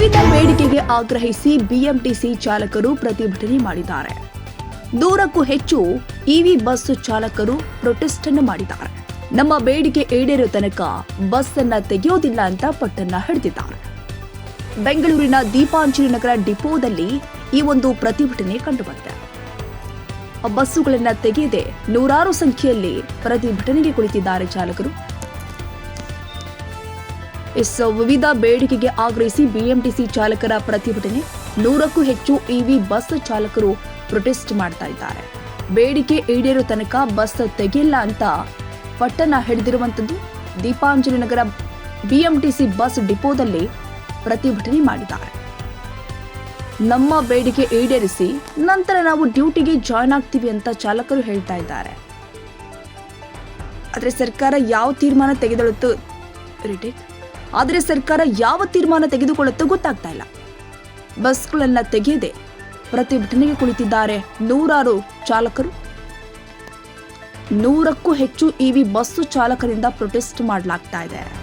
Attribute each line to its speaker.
Speaker 1: ವಿವಿಧ ಬೇಡಿಕೆಗೆ ಆಗ್ರಹಿಸಿ ಬಿಎಂಟಿಸಿ ಚಾಲಕರು ಪ್ರತಿಭಟನೆ ಮಾಡಿದ್ದಾರೆ. ನೂರಕ್ಕೂ ಹೆಚ್ಚು ಇವಿ ಬಸ್ ಚಾಲಕರು ಪ್ರೊಟೆಸ್ಟ್ ಅನ್ನು ಮಾಡಿದ್ದಾರೆ. ನಮ್ಮ ಬೇಡಿಕೆ ಈಡೇರೋ ತನಕ ಬಸ್ ಅನ್ನ ತೆಗೆಯೋದಿಲ್ಲ ಅಂತ ಪಟ್ಟನ್ನ ಹಿಡಿದಿದ್ದಾರೆ. ಬೆಂಗಳೂರಿನ ದೀಪಾಂಜಲಿ ನಗರ ಡಿಪೋದಲ್ಲಿ ಈ ಒಂದು ಪ್ರತಿಭಟನೆ ಕಂಡುಬಂದಿದೆ. ಬಸ್ಸುಗಳನ್ನ ತೆಗೆಯದೆ ನೂರಾರು ಸಂಖ್ಯೆಯಲ್ಲಿ ಪ್ರತಿಭಟನೆಗೆ ಕುಳಿತಿದ್ದಾರೆ ಚಾಲಕರು. ಎಸ್, ವಿವಿಧ ಬೇಡಿಕೆಗೆ ಆಗ್ರಹಿಸಿ ಬಿಎಂಟಿಸಿ ಚಾಲಕರ ಪ್ರತಿಭಟನೆ. ನೂರಕ್ಕೂ ಹೆಚ್ಚು ಇವಿ ಬಸ್ ಚಾಲಕರು ಪ್ರೊಟೆಸ್ಟ್ ಮಾಡ್ತಾ ಇದ್ದಾರೆ. ಬೇಡಿಕೆ ಈಡೇರೋ ತನಕ ಬಸ್ ತೆಗೆಯಲ್ಲ ಅಂತ ಪಟ್ಟಣ ಹಿಡಿದಿರುವಂಥದ್ದು. ದೀಪಾಂಜಲಿ ನಗರ ಬಿಎಂಟಿಸಿ ಬಸ್ ಡಿಪೋದಲ್ಲಿ ಪ್ರತಿಭಟನೆ ಮಾಡಿದ್ದಾರೆ. ನಮ್ಮ ಬೇಡಿಕೆ ಈಡೇರಿಸಿ ನಂತರ ನಾವು ಡ್ಯೂಟಿಗೆ ಜಾಯ್ನ್ ಆಗ್ತೀವಿ ಅಂತ ಚಾಲಕರು ಹೇಳ್ತಾ ಇದ್ದಾರೆ. ಆದರೆ ಸರ್ಕಾರ ಯಾವ ತೀರ್ಮಾನ ತೆಗೆದೊಳ್ಳುತ್ತೆ ರಿಟೇಕ್ ಆದರೆ ಸರ್ಕಾರ ಯಾವ ತೀರ್ಮಾನ ತೆಗೆದುಕೊಳ್ಳುತ್ತೋ ಗೊತ್ತಾಗ್ತಾ ಇಲ್ಲ. ಬಸ್ಗಳನ್ನ ತೆಗೆಯದೆ ಪ್ರತಿಭಟನೆಗೆ ಕುಳಿತಿದ್ದಾರೆ ನೂರಾರು ಚಾಲಕರು. ನೂರಕ್ಕೂ ಹೆಚ್ಚು ಇವಿ ಬಸ್ಸು ಚಾಲಕರಿಂದ ಪ್ರೊಟೆಸ್ಟ್ ಮಾಡಲಾಗ್ತಾ ಇದೆ.